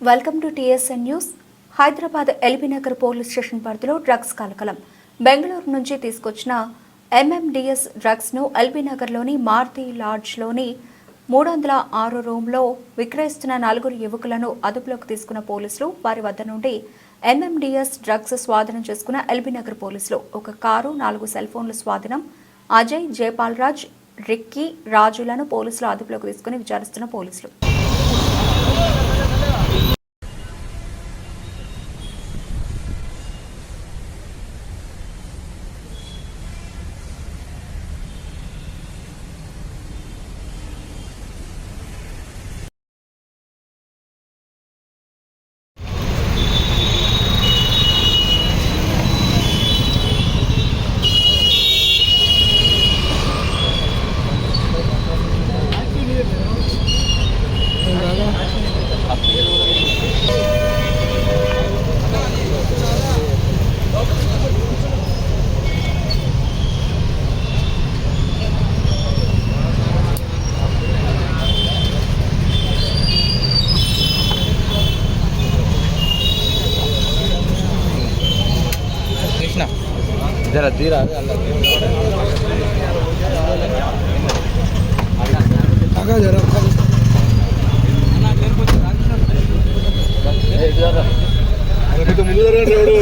Welcome to TSN news. Hyderabad LB Nagar police station పరిధిలో drugs కలకలం. బెంగళూరు నుంచి తీసుకొచ్చిన ఎంఎండిఎస్ డ్రగ్స్ను ఎల్బీ నగర్లోని మారుతి లాడ్జ్లోని మూడు వందల ఆరు రూమ్లో విక్రయిస్తున్న నలుగురు యువకులను అదుపులోకి తీసుకున్న పోలీసులు వారి వద్ద నుండి ఎంఎండిఎస్ డ్రగ్స్ స్వాధీనం చేసుకున్న ఎల్బీ నగర్ పోలీసులు ఒక కారు నాలుగు సెల్ ఫోన్లు స్వాధీనం. అజయ్ జయపాల్ రాజ్ రిక్కీ రాజులను పోలీసులు అదుపులోకి తీసుకుని విచారిస్తున్న పోలీసులు. जरा धीरा आगा जरा। కొంచెం ముందు జరగండి ఎవడు?